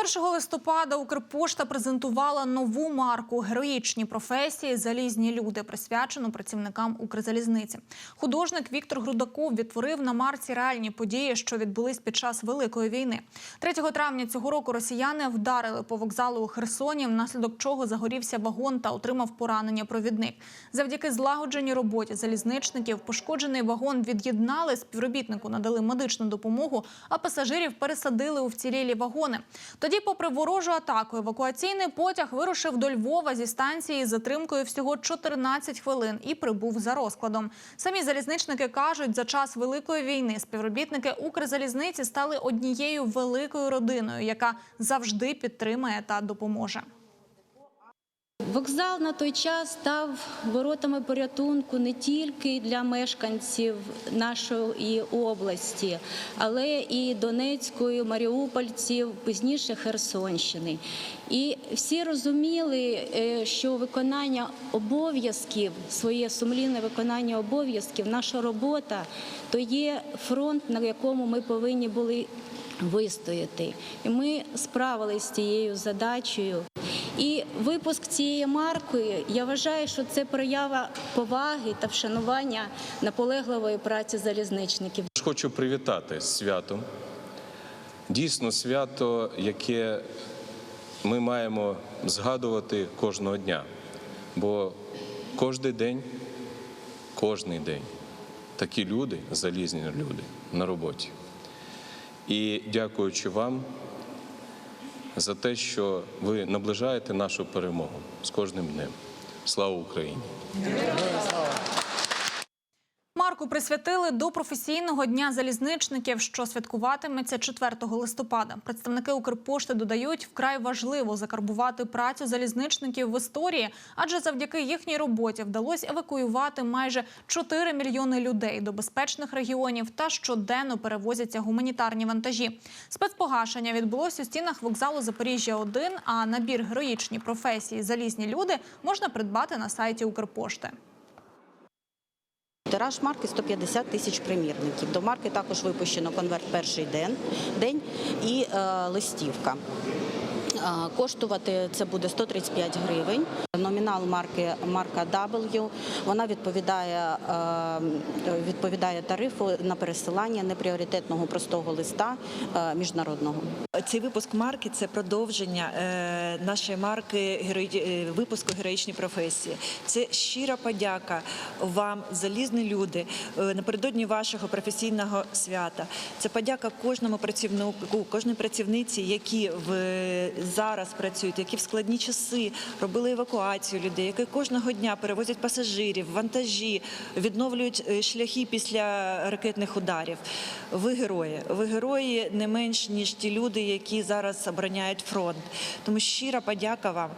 1 листопада Укрпошта презентувала нову марку Героїчні професії залізні люди, присвячену працівникам Укрзалізниці. Художник Віктор Грудаков відтворив на марці реальні події, що відбулись під час Великої війни. 3 травня цього року росіяни вдарили по вокзалу у Херсоні, внаслідок чого загорівся вагон та отримав поранення провідник. Завдяки злагодженій роботі залізничників пошкоджений вагон від'єднали, співробітнику надали медичну допомогу, а пасажирів пересадили у вцілілі вагони. Тоді, попри ворожу атаку, евакуаційний потяг вирушив до Львова зі станції з затримкою всього 14 хвилин і прибув за розкладом. Самі залізничники кажуть, за час великої війни співробітники Укрзалізниці стали однією великою родиною, яка завжди підтримає та допоможе. Вокзал на той час став воротами порятунку не тільки для мешканців нашої області, але і Донецької, Маріупольців, пізніше Херсонщини. І всі розуміли, е, що виконання обов'язків, своє сумлінне виконання обов'язків, наша робота то є фронт, на якому ми повинні були вистояти. І ми справилися з цією задачею. І випуск цієї марки, я вважаю, що це проява поваги та вшанування наполегливої праці залізничників. Хочу привітати з святом. Дійсно, свято, яке ми маємо згадувати кожного дня. Бо кожен день, кожний день такі люди, залізні люди на роботі. І дякуючи вам за те, що ви наближаєте нашу перемогу з кожним днем. Слава Україні! Марку присвятили до професійного дня залізничників, що святкуватиметься 4 листопада. Представники Укрпошти додають, вкрай важливо закарбувати працю залізничників в історії, адже завдяки їхній роботі вдалося евакуювати майже 4 мільйони людей до безпечних регіонів та щоденно перевозяться гуманітарні вантажі. Спецпогашення відбулося у стінах вокзалу Запоріжжя 1 а набір героїчні професії залізні люди можна придбати на сайті Укрпошти. Тираж марки 150 тисяч примірників. До марки також випущено конверт перший день, день і е, листівка. Коштувати це буде 135 гривень. Номінал марки марка W. Вона відповідає, відповідає тарифу на пересилання непріоритетного простого листа міжнародного. Цей випуск марки це продовження е, нашої марки е, випуску героїчні професії. Це щира подяка вам, залізні люди, е, напередодні вашого професійного свята. Це подяка кожному працівнику, кожній працівниці, які в зараз працюють, які в складні часи робили евакуацію людей, які кожного дня перевозять пасажирів, вантажі, відновлюють е, шляхи після ракетних ударів. Ви герої. Ви герої не менш ніж ті люди, які зараз обороняють фронт. Тому щира подяка вам.